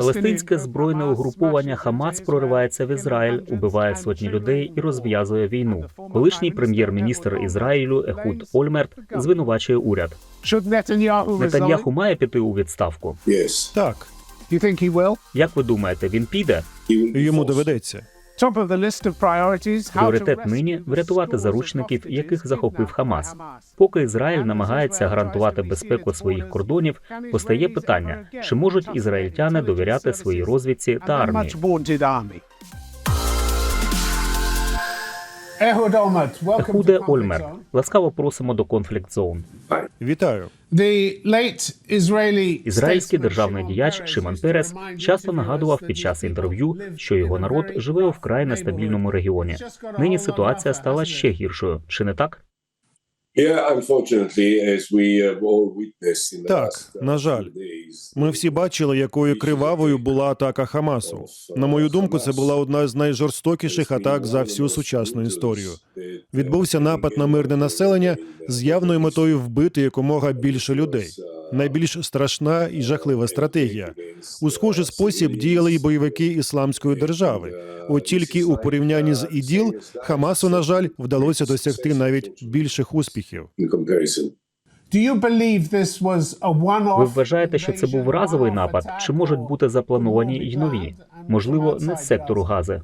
Палестинське збройне угруповання Хамас проривається в Ізраїль, убиває сотні людей і розв'язує війну. Колишній прем'єр-міністр Ізраїлю Ехуд Ольмерт звинувачує уряд. Нетаньяху має піти у відставку. Так? Як ви думаєте, він піде? Йому доведеться. Top of the list of priorities, how to Пріоритет нині врятувати заручників, яких захопив Хамас. Поки Ізраїль намагається гарантувати безпеку своїх кордонів, постає питання: чи можуть ізраїльтяни довіряти своїй розвідці та армії? Ехуде Ольмер, ласкаво просимо до конфлікт зон. Вітаю. The late Israeli Ізраїльський державний діяч Peres Шимон Перес часто нагадував під час інтерв'ю, що його народ живе у вкрай нестабільному регіоні. Нині ситуація стала ще гіршою. Чи не так? Yeah, unfortunately, as we have all witnessed in the Так, uh, на жаль. Ми всі бачили, якою кривавою була атака Хамасу. На мою думку, це була одна з найжорстокіших атак за всю сучасну історію. Відбувся напад на мирне населення з явною метою вбити якомога більше людей. Найбільш страшна і жахлива стратегія. У схожий спосіб діяли й бойовики ісламської держави. От тільки у порівнянні з іділ Хамасу, на жаль, вдалося досягти навіть більших успіхів. Ви вважаєте, що це був разовий напад, чи можуть бути заплановані й нові? Можливо, не з сектору? Гази.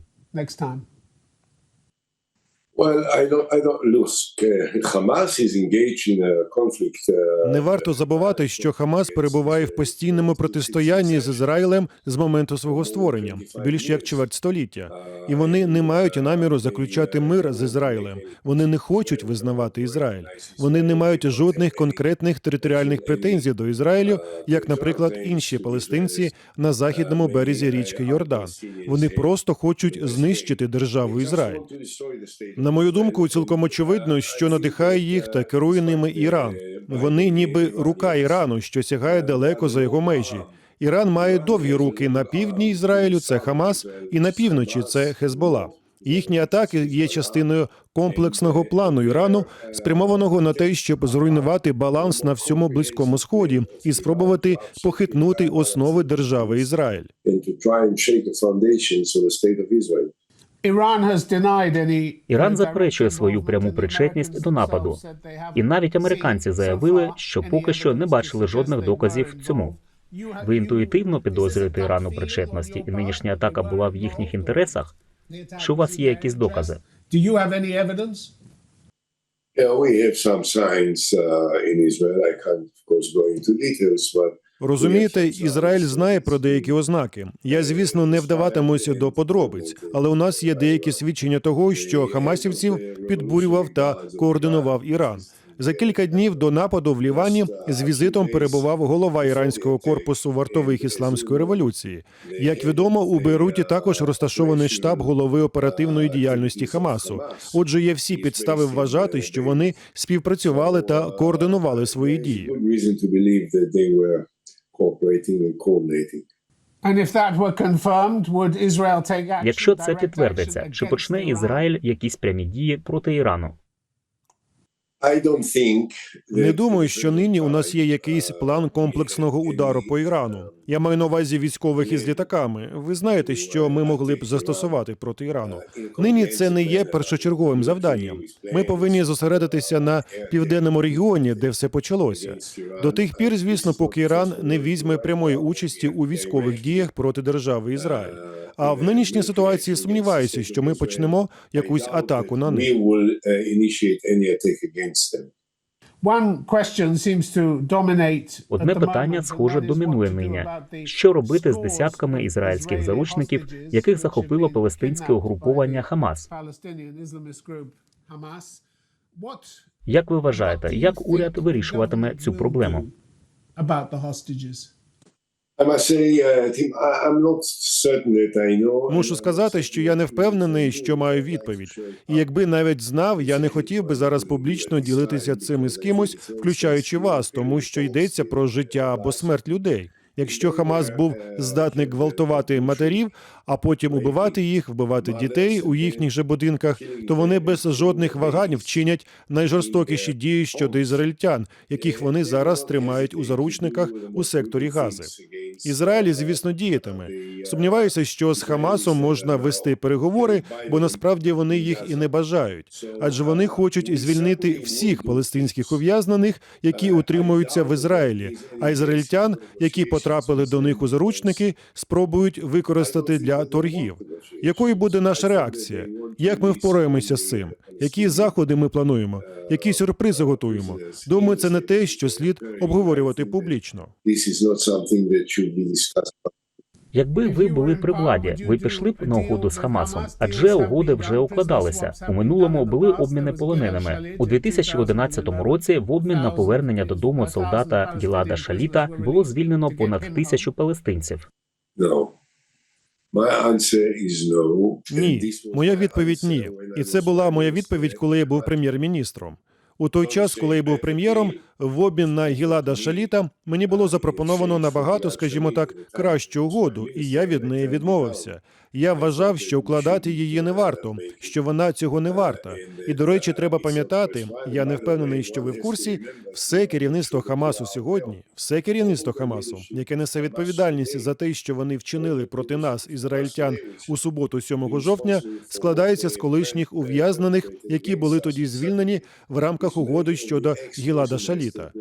Не варто забувати, що Хамас перебуває в постійному протистоянні з Ізраїлем з моменту свого створення, більш як чверть століття. І вони не мають наміру заключати мир з Ізраїлем. Вони не хочуть визнавати Ізраїль. Вони не мають жодних конкретних територіальних претензій до Ізраїлю, як, наприклад, інші палестинці на західному березі річки Йордан. Вони просто хочуть знищити державу Ізраїль. На мою думку, цілком очевидно, що надихає їх та керує ними Іран. Вони ніби рука Ірану, що сягає далеко за його межі. Іран має довгі руки на півдні Ізраїлю, це Хамас, і на півночі це Хезбола. Їхні атаки є частиною комплексного плану Ірану, спрямованого на те, щоб зруйнувати баланс на всьому близькому сході і спробувати похитнути основи держави Ізраїль. Іран заперечує свою пряму причетність до нападу. І навіть американці заявили, що поки що не бачили жодних доказів цьому. Ви інтуїтивно підозрюєте Іран у причетності, і нинішня атака була в їхніх інтересах. Чи у вас є якісь докази? Do you have any evidence? Yeah, we have some signs uh, in Israel. I can't, of course, go into details, but Розумієте, Ізраїль знає про деякі ознаки. Я, звісно, не вдаватимуся до подробиць, але у нас є деякі свідчення того, що хамасівців підбурював та координував Іран. За кілька днів до нападу в Лівані з візитом перебував голова іранського корпусу вартових ісламської революції. Як відомо, у Бейруті також розташований штаб голови оперативної діяльності Хамасу. Отже, є всі підстави вважати, що вони співпрацювали та координували свої дії. Cooperating and coordinating. And if that were confirmed, would Israel take action? Якщо це підтвердиться, чи почне Ізраїль якісь прямі дії проти Ірану? Не думаю, що нині у нас є якийсь план комплексного удару по Ірану. Я маю на увазі військових із літаками. Ви знаєте, що ми могли б застосувати проти Ірану. Нині це не є першочерговим завданням. Ми повинні зосередитися на південному регіоні, де все почалося. До тих пір, звісно, поки Іран не візьме прямої участі у військових діях проти держави Ізраїль. А в нинішній ситуації сумніваюся, що ми почнемо якусь атаку на них. Uh, against them. Одне питання, схоже, домінує нині. Що робити з десятками ізраїльських заручників, hostages яких захопило палестинське угруповання Хамас? Як ви вважаєте, як уряд вирішуватиме цю проблему? Мушу сказати, що я не впевнений, що маю відповідь. І якби навіть знав, я не хотів би зараз публічно ділитися цим із кимось, включаючи вас, тому що йдеться про життя або смерть людей. Якщо Хамас був здатний гвалтувати матерів, а потім убивати їх, вбивати дітей у їхніх же будинках, то вони без жодних вагань вчинять найжорстокіші дії щодо ізраїльтян, яких вони зараз тримають у заручниках у секторі Гази. Ізраїль, звісно, діятиме. Сумніваюся, що з Хамасом можна вести переговори, бо насправді вони їх і не бажають. Адже вони хочуть звільнити всіх палестинських ув'язнених, які утримуються в Ізраїлі, а ізраїльтян, які потрапили до них у заручники, спробують використати для торгів. Якою буде наша реакція? Як ми впораємося з цим? Які заходи ми плануємо? Які сюрпризи готуємо? Думаю, це не те, що слід обговорювати публічно. Якби ви були при владі, ви пішли б на угоду з Хамасом, адже угоди вже укладалися. У минулому були обміни полоненими. У 2011 році в обмін на повернення додому солдата Гілада Шаліта було звільнено понад тисячу палестинців. Ні, моя відповідь ні. І це була моя відповідь, коли я був прем'єр-міністром. У той час, коли я був прем'єром, в обмін на Гілада Шаліта мені було запропоновано набагато, скажімо так, кращу угоду, і я від неї відмовився. Я вважав, що укладати її не варто, що вона цього не варта. І до речі, треба пам'ятати. Я не впевнений, що ви в курсі. Все керівництво Хамасу сьогодні, все керівництво Хамасу, яке несе відповідальність за те, що вони вчинили проти нас, ізраїльтян, у суботу, 7 жовтня, складається з колишніх ув'язнених, які були тоді звільнені в рамках угоди щодо Гілада Шаліта.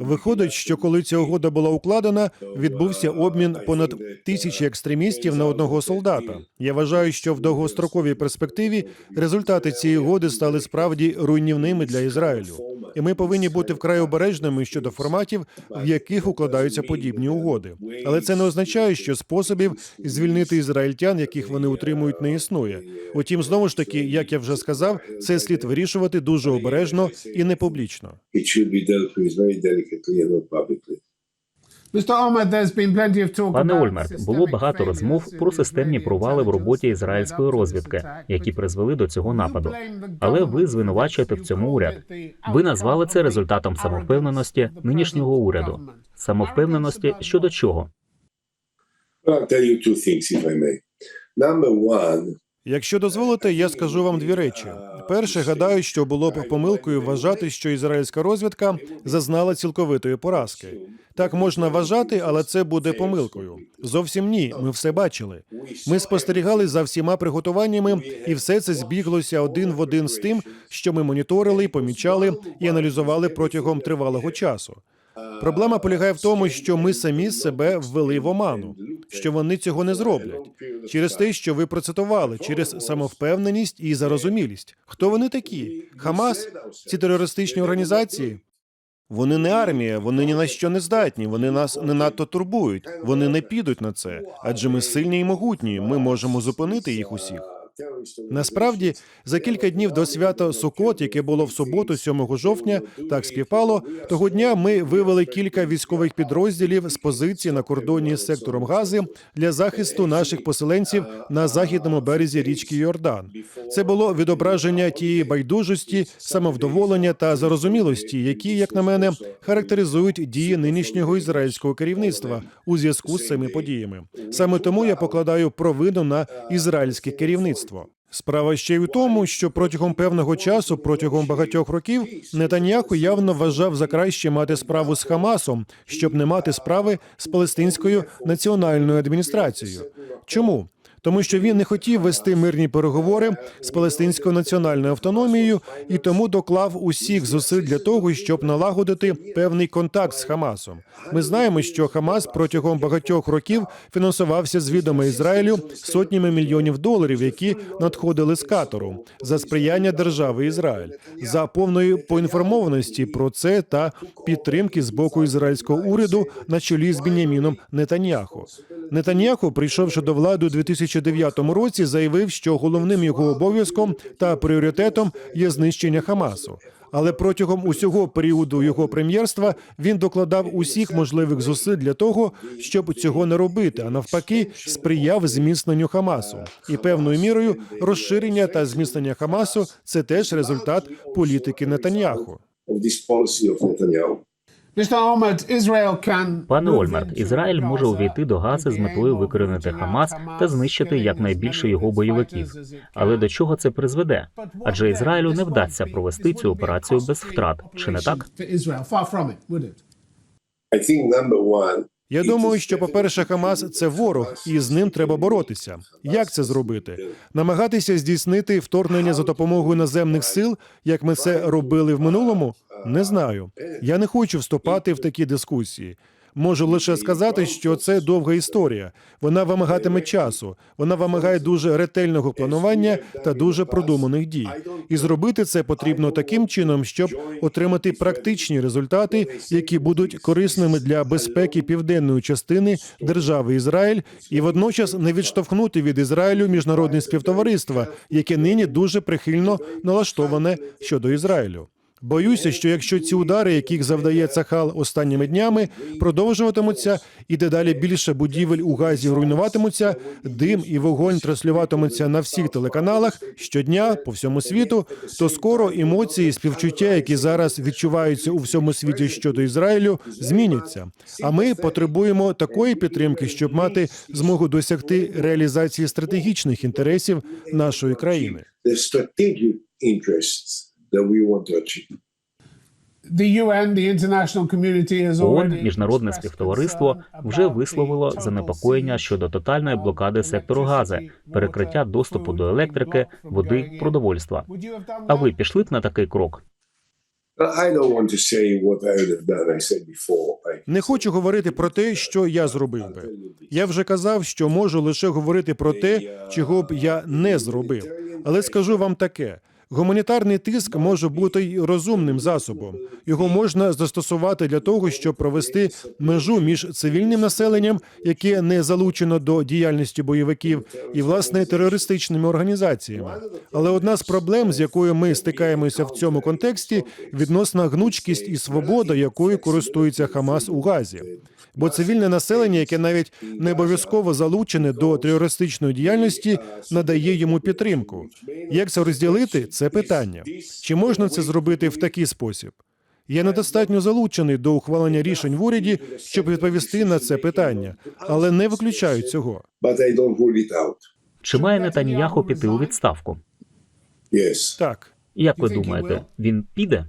Виходить, що коли ця угода була укладена, відбувся обмін понад тисячі екстремістів на одного солдата. Я вважаю, що в довгостроковій перспективі результати цієї угоди стали справді руйнівними для Ізраїлю. І ми повинні бути вкрай обережними щодо форматів, в яких укладаються подібні угоди. Але це не означає, що способів звільнити ізраїльтян, яких вони утримують, не існує. Утім, знову ж таки, як я вже сказав, це слід вирішувати дуже обережно і не публічно. Should be dealt with very delicately and not publicly. Mr. Ahmed, there's been plenty of talk Пане about Ольмерт, було багато розмов про системні провали в роботі ізраїльської розвідки, які призвели до цього нападу. Але ви звинувачуєте в цьому уряд. Ви назвали це результатом самовпевненості нинішнього уряду. Самовпевненості щодо чого? Number one, Якщо дозволите, я скажу вам дві речі. Перше, гадаю, що було б помилкою вважати, що ізраїльська розвідка зазнала цілковитої поразки. Так можна вважати, але це буде помилкою. Зовсім ні. Ми все бачили. Ми спостерігали за всіма приготуваннями, і все це збіглося один в один з тим, що ми моніторили, помічали і аналізували протягом тривалого часу. Проблема полягає в тому, що ми самі себе ввели в оману, що вони цього не зроблять через те, що ви процитували, через самовпевненість і зарозумілість. Хто вони такі? Хамас? Ці терористичні організації? Вони не армія, вони ні на що не здатні. Вони нас не надто турбують. Вони не підуть на це, адже ми сильні і могутні. Ми можемо зупинити їх усіх. Насправді, за кілька днів до свята Сукот, яке було в суботу, 7 жовтня, так співпало. Того дня ми вивели кілька військових підрозділів з позиції на кордоні з сектором Гази для захисту наших поселенців на західному березі річки Йордан. Це було відображення тієї байдужості, самовдоволення та зарозумілості, які, як на мене, характеризують дії нинішнього ізраїльського керівництва у зв'язку з цими подіями. Саме тому я покладаю провину на ізраїльське керівництво. Справа ще й у тому, що протягом певного часу, протягом багатьох років, Нетаньяху явно вважав за краще мати справу з Хамасом, щоб не мати справи з палестинською національною адміністрацією. Чому? Тому що він не хотів вести мирні переговори з палестинською національною автономією і тому доклав усіх зусиль для того, щоб налагодити певний контакт з Хамасом. Ми знаємо, що Хамас протягом багатьох років фінансувався з відома Ізраїлю сотнями мільйонів доларів, які надходили з Катару за сприяння держави Ізраїль, за повної поінформованості про це та підтримки з боку ізраїльського уряду на чолі з Біняміном Нетаньяху. Нетаньяху, прийшовши до влади у 2009 році, заявив, що головним його обов'язком та пріоритетом є знищення Хамасу. Але протягом усього періоду його прем'єрства він докладав усіх можливих зусиль для того, щоб цього не робити, а навпаки, сприяв зміцненню Хамасу. І певною мірою розширення та зміцнення Хамасу це теж результат політики Нетаньяху. Пане Ольмерт, Ізраїль може увійти до Гази з метою викорінити Хамас та знищити якнайбільше його бойовиків. Але до чого це призведе? Адже? Ізраїлю не вдасться провести цю операцію без втрат, чи не так? Я думаю, що, по-перше, Хамас це ворог, і з ним треба боротися. Як це зробити? Намагатися здійснити вторгнення за допомогою наземних сил, як ми це робили в минулому? Не знаю. Я не хочу вступати в такі дискусії. Можу лише сказати, що це довга історія. Вона вимагатиме часу. Вона вимагає дуже ретельного планування та дуже продуманих дій. І зробити це потрібно таким чином, щоб отримати практичні результати, які будуть корисними для безпеки південної частини держави Ізраїль, і водночас не відштовхнути від Ізраїлю міжнародне співтовариство, яке нині дуже прихильно налаштоване щодо Ізраїлю. Боюся, що якщо ці удари, яких завдає Цахал останніми днями, продовжуватимуться, і дедалі більше будівель у Газі руйнуватимуться, дим і вогонь транслюватимуться на всіх телеканалах щодня по всьому світу, то скоро емоції, співчуття, які зараз відчуваються у всьому світі щодо Ізраїлю, зміняться. А ми потребуємо такої підтримки, щоб мати змогу досягти реалізації стратегічних інтересів нашої країни. That we want to achieve. ООН, міжнародне співтовариство, вже висловило занепокоєння щодо тотальної блокади сектору Гази, перекриття доступу до електрики, води, продовольства. А ви пішли б на такий крок? I don't want to say what I would have done. I said before. I Не хочу говорити про те, що я зробив би. Я вже казав, що можу лише говорити про те, чого б я не зробив. Але скажу вам таке: гуманітарний тиск може бути й розумним засобом. Його можна застосувати для того, щоб провести межу між цивільним населенням, яке не залучено до діяльності бойовиків, і власне терористичними організаціями. Але одна з проблем, з якою ми стикаємося в цьому контексті, відносна гнучкість і свобода, якою користується Хамас у Газі. Бо цивільне населення, яке навіть не обов'язково залучене до терористичної діяльності, надає йому підтримку. Як це розділити? Це питання. Чи можна це зробити в такий спосіб? Я недостатньо залучений до ухвалення рішень в уряді, щоб відповісти на це питання, але не виключаю цього. Чи має Нетаньяху піти у відставку? Так, Як ви думаєте, він піде?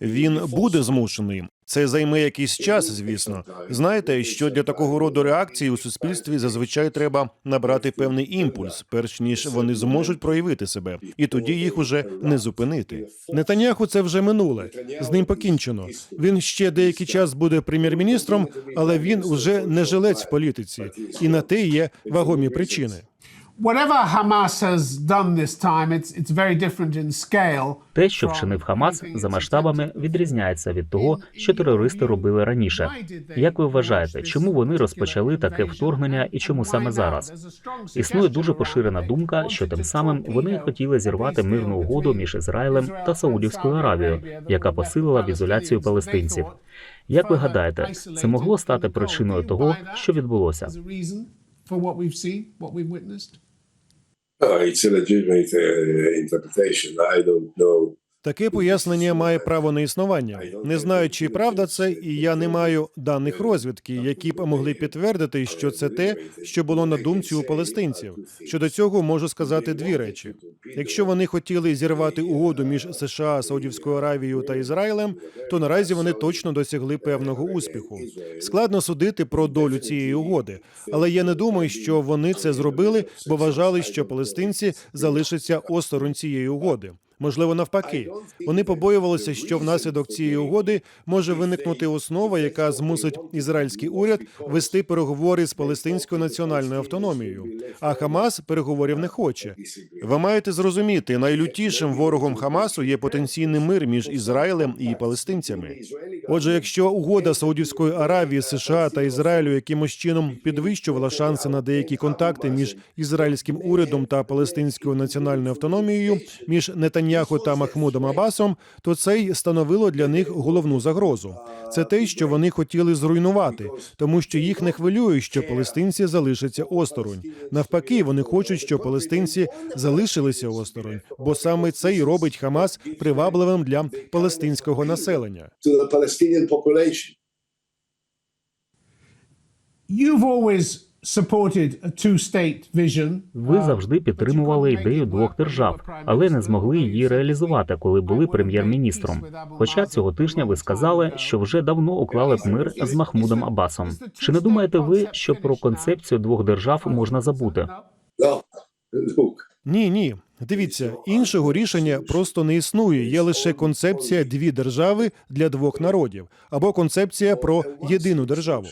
він буде змушений. Це займе якийсь час, звісно. Знаєте, що для такого роду реакції у суспільстві зазвичай треба набрати певний імпульс, перш ніж вони зможуть проявити себе, і тоді їх уже не зупинити. Нетаняху це вже минуле. З ним покінчено. Він ще деякий час буде прем'єр-міністром, але він уже не жилець в політиці, і на те є вагомі причини. Whatever Hamas has done this time, it's it's very different in scale. Те, що вчинив Хамас, за масштабами відрізняється від того, що терористи робили раніше. Як ви вважаєте, чому вони розпочали таке вторгнення і чому саме зараз? Існує дуже поширена думка, що тим самим вони хотіли зірвати мирну угоду між Ізраїлем та Саудівською Аравією, яка посилила б ізоляцію палестинців. Як ви гадаєте, це могло стати причиною того, що відбулося? Oh, it's a legitimate uh, interpretation. I don't know Таке пояснення має право на існування. Не знаю, чи правда це, і я не маю даних розвідки, які б могли підтвердити, що це те, що було на думці у палестинців. Щодо цього можу сказати дві речі: якщо вони хотіли зірвати угоду між США, Саудівською Аравією та Ізраїлем, то наразі вони точно досягли певного успіху. Складно судити про долю цієї угоди, але я не думаю, що вони це зробили, бо вважали, що палестинці залишаться осторонь цієї угоди. Можливо, навпаки, вони побоювалися, що внаслідок цієї угоди може виникнути основа, яка змусить ізраїльський уряд вести переговори з палестинською національною автономією. А Хамас переговорів не хоче. Ви маєте зрозуміти, найлютішим ворогом Хамасу є потенційний мир між Ізраїлем і палестинцями. Отже, якщо угода Саудівської Аравії, США та Ізраїлю якимось чином підвищувала шанси на деякі контакти між ізраїльським урядом та палестинською національною автономією, між Нетаньяху та Махмудом Абасом, то це й становило для них головну загрозу. Це те, що вони хотіли зруйнувати, тому що їх не хвилює, що палестинці залишаться осторонь. Навпаки, вони хочуть, щоб палестинці залишилися осторонь, бо саме це й робить Хамас привабливим для палестинського населення. You've always Ви завжди підтримували ідею двох держав, але не змогли її реалізувати, коли були прем'єр-міністром. Хоча цього тижня ви сказали, що вже давно уклали б мир з Махмудом Аббасом. Чи не думаєте ви, що про концепцію двох держав можна забути? Ні, ні. Дивіться, іншого рішення просто не існує. Є лише концепція дві держави для двох народів або концепція про єдину державу.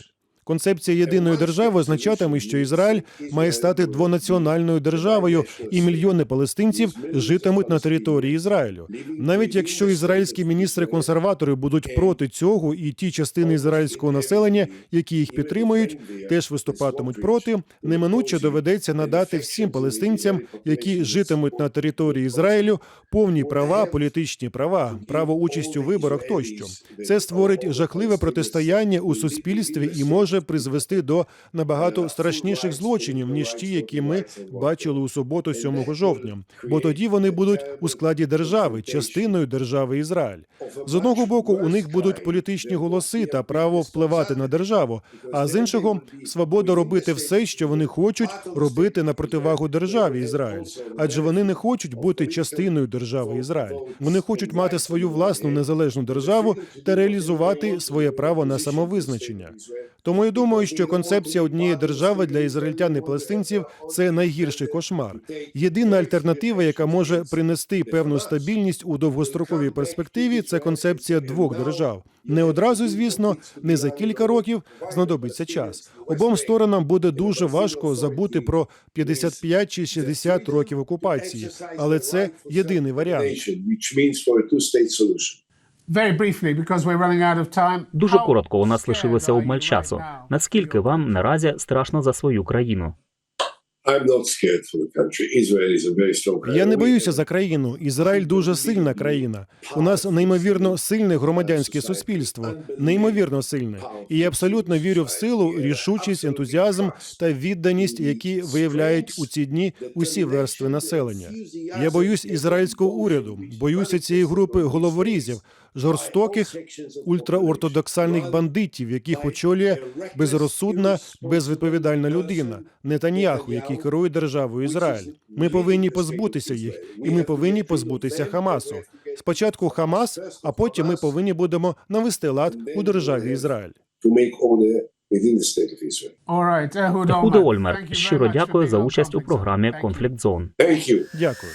Концепція єдиної держави означатиме, що Ізраїль має стати двонаціональною державою, і мільйони палестинців житимуть на території Ізраїлю. Навіть якщо ізраїльські міністри-консерватори будуть проти цього, і ті частини ізраїльського населення, які їх підтримують, теж виступатимуть проти, неминуче доведеться надати всім палестинцям, які житимуть на території Ізраїлю, повні права, політичні права, право участі у виборах тощо. Це створить жахливе протистояння у суспільстві і може призвести до набагато страшніших злочинів ніж ті, які ми бачили у суботу, 7 жовтня. Бо тоді вони будуть у складі держави, частиною держави Ізраїль. З одного боку, у них будуть політичні голоси та право впливати на державу, а з іншого свобода робити все, що вони хочуть робити на противагу державі Ізраїль. Адже вони не хочуть бути частиною держави Ізраїль. Вони хочуть мати свою власну незалежну державу та реалізувати своє право на самовизначення. Тому я думаю, що концепція однієї держави для ізраїльтян і палестинців це найгірший кошмар. Єдина альтернатива, яка може принести певну стабільність у довгостроковій перспективі, це концепція двох держав. Не одразу, звісно, не за кілька років знадобиться час. Обом сторонам буде дуже важко забути про 55 чи 60 років окупації, але це єдиний варіант. Which means for a two-state solution. Very briefly, because we're running out of time. Дуже коротко, у нас лишилося обмаль часу. Наскільки вам наразі страшно за свою країну? I'm not scared for the country. Israel is a very strong country. Я не боюся за країну. Ізраїль дуже сильна країна. У нас неймовірно сильне громадянське суспільство, неймовірно сильне. І я абсолютно вірю в силу, рішучість, ентузіазм та відданість, які виявляють у ці дні усі верстви населення. Я боюсь ізраїльського уряду, боюся цієї групи головорізів, жорстоких ультраортодоксальних бандитів, яких очолює безрозсудна, безвідповідальна людина Нетаньяху, який керує державою Ізраїль. Ми повинні позбутися їх, і ми повинні позбутися Хамасу. Спочатку Хамас, а потім ми повинні будемо навести лад у державі Ізраїль. Ольмер, щиро дякую за участь у програмі Конфлікт Зон. Дякую.